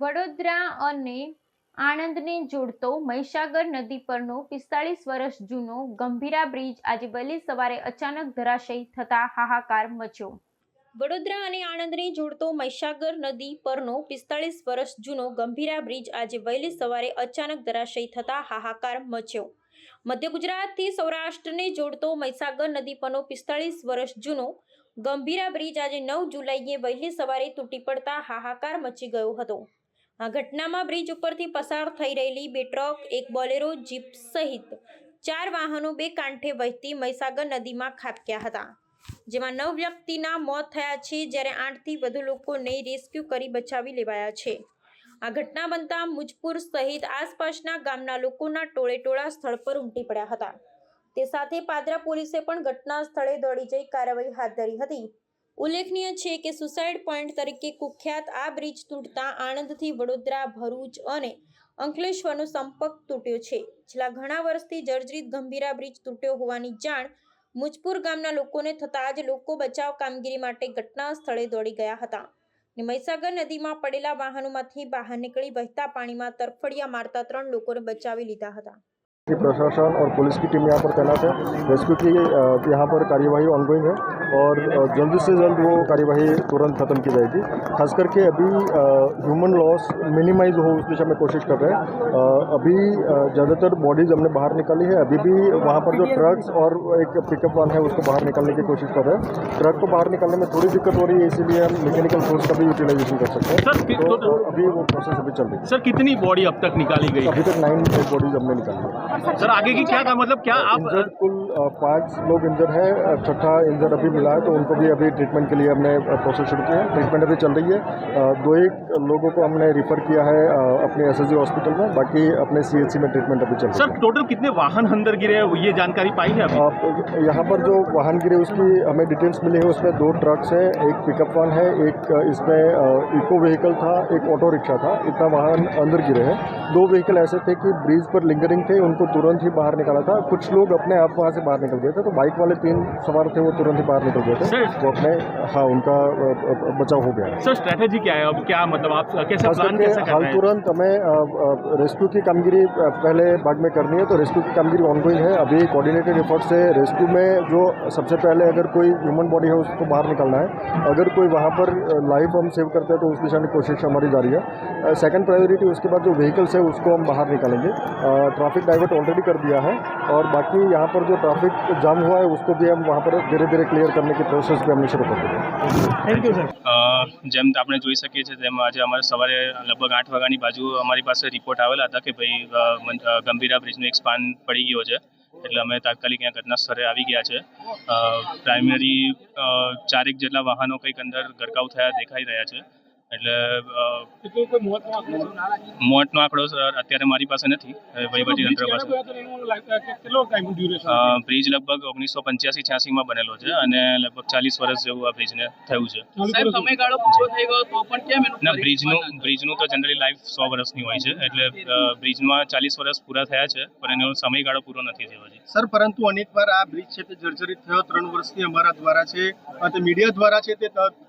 વડોદરા અને આણંદને જોડતો મહીસાગર નદી પરનો પિસ્તાળીસ વર્ષ જૂનો ગંભીરા બ્રિજ આજે વહેલી સવારે અચાનક ધરાશયી થતા હાહાકાર મચ્યો. વડોદરા અને આણંદને જોડતો મહીસાગર નદી પરનો પિસ્તાળીસ વર્ષ જૂનો ગંભીરા બ્રિજ આજે વહેલી સવારે અચાનક ધરાશયી થતા હાહાકાર મચ્યો. મધ્ય ગુજરાતથી સૌરાષ્ટ્રને જોડતો મહીસાગર નદી પરનો પિસ્તાળીસ વર્ષ જૂનો ગંભીરા બ્રિજ આજે નવ જુલાઈએ વહેલી સવારે તૂટી પડતા હાહાકાર મચી ગયો હતો. આ ઘટનામાં બ્રિજ ઉપરથી પસાર થઈ રહેલી બે ટ્રક, એક બોલેરો, જીપ સહિત ચાર વાહનો બે કાંઠે વહેતી મહીસાગર નદીમાં ખાબક્યા હતા. જેમાં નવ વ્યક્તિના મોત થયા છે, જ્યારે આઠથી વધુ લોકોને રેસ્ક્યુ કરી બચાવી લેવાયા છે. આ ઘટના બનતા મુજપુર સહિત આસપાસના ગામના લોકોના ટોળે ટોળા સ્થળ પર ઉમટી પડ્યા હતા. તે સાથે પાદરા પોલીસે પણ ઘટના સ્થળે દોડી જઈ કાર્યવાહી હાથ ધરી હતી. ઉલ્લેખનીય છે કે સુસાઇડ પોઈન્ટ તરીકે કુખ્યાત આ બ્રિજ તૂટતા આણંદથી વડોદરા ભરૂચ અને અંકલેશ્વરનો સંપર્ક તૂટ્યો છે છેલ્લા ઘણા વર્ષથી જર્જરિત ગંભીરા બ્રિજ તૂટ્યો હોવાની જાણ મુજપુર ગામના લોકોને થતાં જ લોકો બચાવ કામગીરી માટે ઘટના સ્થળે દોડી ગયા હતા ને મહીસાગર નદીમાં પડેલા વાહનોમાંથી બહાર નીકળી વહેતા પાણીમાં તરફડિયા મારતા ત્રણ લોકોને બચાવી લીધા હતા की प्रशासन और पुलिस की टीम यहाँ पर तैनात है रेस्क्यू की अ, यहाँ पर कार्यवाही ऑनगोइंग है और जल्द से जल्द वो कार्यवाही तुरंत खत्म की जाएगी। खास करके अभी ह्यूमन लॉस मिनिमाइज हो उस दिशा में कोशिश कर रहे हैं। अभी ज़्यादातर बॉडीज हमने बाहर निकाली है। अभी भी वहाँ पर जो ट्रक्स और एक पिकअप वन है उसको बाहर निकालने की कोशिश कर रहे हैं। ट्रक को बाहर निकालने में थोड़ी दिक्कत हो रही है इसीलिए हम मैकेनिकल फोर्स का भी यूटिलाइजेशन कर सकते हैं। कि- तो तो- अभी वो प्रोसेस अभी चल रही है। सर कितनी बॉडी अब तक निकाली गई? अभी तक नाइन बॉडीज हमने निकाली है। सर आगे की क्या था? मतलब क्या आप कुल पाँच लोग इंजर्ड है छठा इंजर्ड अभी मिला है तो उनको भी अभी ट्रीटमेंट के लिए हमने प्रोसेस शुरू किया है। ट्रीटमेंट अभी चल रही है। दो एक लोगों को हमने रिफ़र किया है अपने एस हॉस्पिटल में बाकी अपने सी में ट्रीटमेंट अभी चल रही सर टोटल कितने वाहन अंदर गिरे हैं ये जानकारी पाई है आप यहाँ पर जो वाहन गिरे उसकी हमें डिटेल्स मिली है उसमें दो ट्रक्स हैं एक पिकअप वन है एक इसमें इको व्हीकल था एक ऑटो रिक्शा था इतना वाहन अंदर गिरे हैं। दो व्हीकल ऐसे थे कि ब्रिज पर लिंगरिंग थे उनको तुरंत ही बाहर निकाला था। कुछ लोग अपने आप वहाँ से बाहर निकल गए थे तो बाइक वाले तीन सवार थे वो तुरंत ही बाहर निकल गए थे। सर। वो अपने हाँ उनका बचाव हो गया। है सर स्ट्रेटेजी क्या है? अब क्या मतलब आप कैसे प्लान कैसे कर हाल रहे हैं? तुरंत हमें रेस्क्यू की कामगिरी पहले भाग में करनी है तो रेस्क्यू की कामगिरी ऑनगोइंग है। अभी कोऑर्डिनेटेड एफर्ट से रेस्क्यू में जो सबसे पहले अगर कोई ह्यूमन बॉडी है उसको बाहर निकालना है। अगर कोई वहाँ पर लाइफ हम सेव करते हैं तो उस दिशा में कोशिश हमारी जारी है। सेकंड प्रायोरिटी उसके बाद जो व्हीकल्स है उसको हम बाहर निकालेंगे। ट्रैफ़िक डाइवर्ट ऑलरेडी कर दिया है। और बाकी यहाँ पर जो ट्रैफ़िक जाम हुआ है उसको भी हम वहाँ पर धीरे धीरे क्लियर करने की प्रोसेस भी हमने शुरू कर दी है थैंक यू सर અ, જેમ આપણે જોઈ શકીએ છીએ તેમ આજે અમારે સવારે લગભગ આઠ વાગ્યાની બાજુ અમારી પાસે રિપોર્ટ આવેલા હતા કે ભાઈ અ, મન- અ, ગંભીરા બ્રિજનો એક સ્પાન પડી ગયો છે એટલે અમે તાત્કાલિક અહીંયા ઘટના સ્થળે આવી ગયા છે અ, પ્રાઇમરી અ, ચારેક જેટલા વાહનો કંઈક અંદર ગરકાવ થયા દેખાઈ રહ્યા છે એટલે મોટનો આંકડો? સર અત્યારે મારી પાસે નથી. વહીવટી તંત્ર પાસે. બ્રિજ લગભગ ઓગણીસો પંચ્યાસી છ્યાસીમાં બનેલો છે અને લગભગ ચાલીસ વર્ષ જેવું આ બ્રિજને થયું છે. સાહેબ સમયગાળો પૂરો થઈ તો પણ કેમ એનું ના બ્રિજનું બ્રિજનું તો જનરલી લાઈફ સો વર્ષની હોય છે. એટલે બ્રિજમાં ચાલીસ વર્ષ પૂરા થયા છે પણ એનો સમયગાળો પૂરો નથી થયો છે સર પરંતુ અનેકવાર આ બ્રિજ છે તે જર્જરિત થયો. ત્રણ વર્ષથી અમારા દ્વારા છે મીડિયા દ્વારા છે તે ત-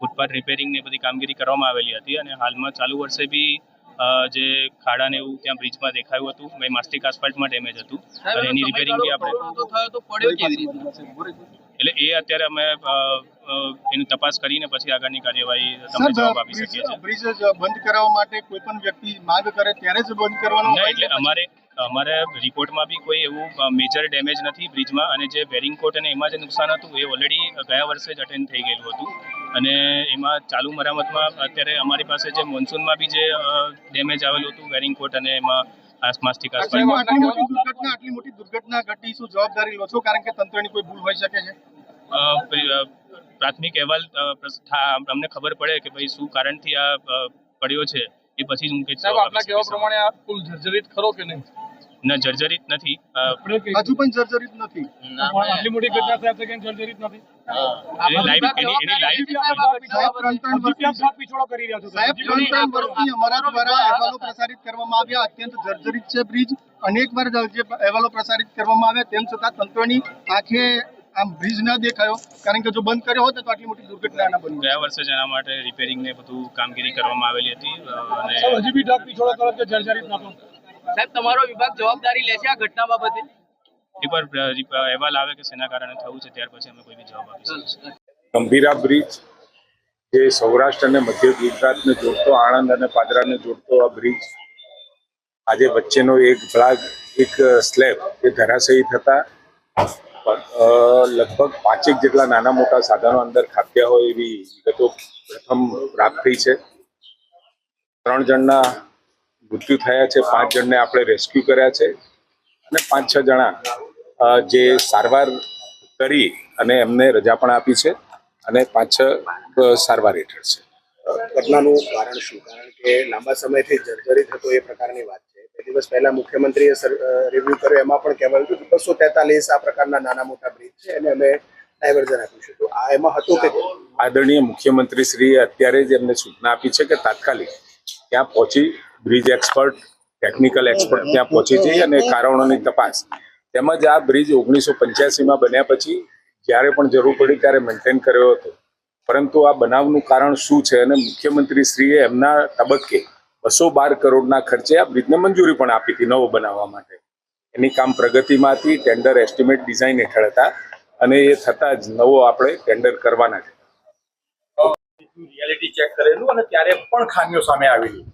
ફૂટપાથ રિપેરિંગ ને બધી કામગીરી કરવામાં આવેલી હતી અને હાલમાં ચાલુ વર્ષે બી જે ખાડા ને એવું ત્યાં બ્રિજમાં દેખાયું હતું. ભાઈ માસ્ટિક આસ્ફાલ્ટમાં ડેમેજ હતું. અને એની રિપેરિંગ બી આપણે એટલે એ અત્યારે અમે એની તપાસ કરીને પછી આગળની કાર્યવાહી તમને જવાબ આપી શકીએ છીએ. બ્રિજ બંધ કરાવવા માટે કોઈ પણ વ્યક્તિ માંગ કરે ત્યારે જ બંધ કરવાનો એટલે અમારે અમારે રિપોર્ટમાં બી કોઈ એવું મેજર ડેમેજ નથી બ્રિજમાં અને જે બેરિંગ કોટ અને એમાં જે નુકસાન હતું એ ઓલરેડી ગયા વર્ષે જ અટેન્ડ થઈ ગયેલું હતું. અને એમાં ચાલુ મરામતમાં અત્યારે અમારી પાસે જે મોન્સૂનમાં બી જે ડેમેજ આવેલું હતું વેરિંગ કોટ અને એમાં આટલી આટલી મોટી દુર્ઘટના આટલી મોટી દુર્ઘટના ઘટી શું જવાબદારી લો છો? કારણ કે તંત્રની કોઈ ભૂલ હોઈ શકે છે? પ્રાથમિક અહેવાલ થા- અમને ખબર પડે કે ભાઈ શું કારણથી આ પડ્યો છે એ પછી જ હું કહીશ. પ્રમાણે આ પુલ જર્જરિત ખરો કે નહીં? ના જર્જરિત નથી. હજુ પણ જર્જરિત નથી. આટલી મોટી ઘટના સાહેબ સેકન્ડ જર્જરિત નથી? એની લાઈવ એની એની લાઈવ સાહેબ ત્રણ ત્રણ વર્ષથી પીછોડો કરી રહ્યા છો સાહેબ. ત્રણ ત્રણ વર્ષથી અમારા દ્વારા અહેવાલો પ્રસારિત કરવામાં આવ્યા. અત્યંત જર્જરિત છે બ્રિજ. અનેક વાર જે અહેવાલો પ્રસારિત કરવામાં આવ્યા. તેમ છતાં તંત્રની આંખે આમ બ્રિજ ના દેખાયો. કારણ કે જો બંધ કર્યો હોત તો આટલી મોટી દુર્ઘટના ના બની ગયા વર્ષે જેના એના માટે રિપેરિંગ ને બધું કામગીરી કરવામાં આવેલી હતી અને હજી બી ઢાક પીછોડો કરો કે જર્જરિત નાખો સાહેબ તમારો વિભાગ જવાબદારી લેશે આ ઘટના બાબતે? એકવાર અહેવાલ આવે કે શેના કારણે થયું છે ત્યાર પછી અમે કોઈ બી જવાબ આપીશું. ગંભીરા બ્રિજ જે સૌરાષ્ટ્ર અને મધ્ય ગુજરાતને જોડતો આણંદ અને પાદરાને જોડતો આ બ્રિજ આજે વચ્ચેનો એક ભાગ એક સ્લેબ એ ધરાશયી થતા લગભગ પાંચેક જેટલા નાના મોટા સાધનો અંદર ખાપ્યા હોય એવી વિગતો પ્રથમ પ્રાપ્ત થઈ છે. ત્રણ જણના મૃત્યુ થયા છે. પાંચ જણને આપણે રેસ્ક્યુ કર્યા છે. અને પાંચ છ જણા જે સારવાર કરી અને એમને રજા પણ આપી છે અને પાંચ છ સારવાર હેઠળ છે. ઘટનાનું કારણ શું? કારણ કે લાંબા સમયથી જર્જરિત હતો એ પ્રકારની વાત છે. બે દિવસ પહેલા મુખ્યમંત્રીએ રિવ્યુ કર્યો. એમાં પણ કહેવાયું હતું કે બસો તેતાલીસ આ પ્રકારના નાના મોટા બ્રિજ છે અને અમે ડાયવર્ઝન આપ્યું છે તો આ એમાં હતું કે આદરણીય મુખ્યમંત્રી શ્રીએ અત્યારે જ એમને સૂચના આપી છે કે તાત્કાલિક ત્યાં પહોંચી બ્રિજ એક્સપર્ટ, ટેકનિકલ એક્સપર્ટ ત્યાં પહોંચી જઈ અને કારણોની તપાસ. તેમજ આ બ્રિજ ઓગણીસો પંચ્યાસીમાં બન્યા પછી જ્યારે પણ જરૂર પડી ત્યારે મેન્ટેન કર્યો હતો. પરંતુ આ બનાવનું કારણ શું છે અને મુખ્યમંત્રી શ્રીએ એમના તબક્કે બસો બાર કરોડના ખર્ચે આ બ્રિજને મંજૂરી પણ આપી હતી નવો બનાવવા માટે. એની કામ પ્રગતિમાં હતી, ટેન્ડર એસ્ટિમેટ ડિઝાઇન હેઠળ હતા અને એ થતાં જ નવો આપણે ટેન્ડર કરવાના છે. રિયાલિટી ચેક કરેલું અને ત્યારે પણ ખામીઓ સામે આવેલી.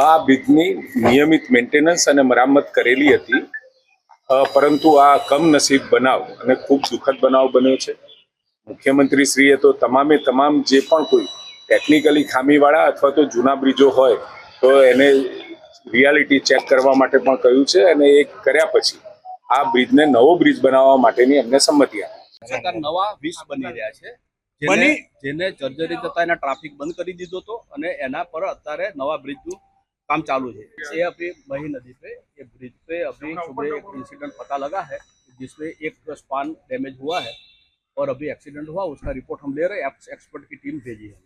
આ બ્રિજની નિયમિત મેન્ટેનન્સ અને મરામત કરેલી હતી. પરંતુ આ કમનસીબ બનાવ અને ખૂબ દુઃખદ બનાવ બન્યો છે. મુખ્યમંત્રી શ્રીએ તો તમામે તમામ જે પણ કોઈ ટેકનિકલી ખામીવાળા અથવા તો જૂના બ્રિજો હોય તો એને રિયાલિટી ચેક કરવા માટે પણ કહ્યું છે અને એ કર્યા પછી આ બ્રિજને નવો બ્રિજ બનાવવા માટેની એમને સંમતિ આપી. નવા વીસ બની રહ્યા છે. જેને જેને જર્જરિત હતા એના ટ્રાફિક બંધ કરી દીધો હતો અને એના પર અત્યારે નવા બ્રિજનું काम चालू है ये अभी मही नदी पे ये ब्रिज पे अभी सुबह एक इंसिडेंट पता लगा है जिसमें एक स्पान डैमेज हुआ है और अभी एक्सीडेंट हुआ उसका रिपोर्ट हम ले रहे हैं एक्सपर्ट की टीम भेजी है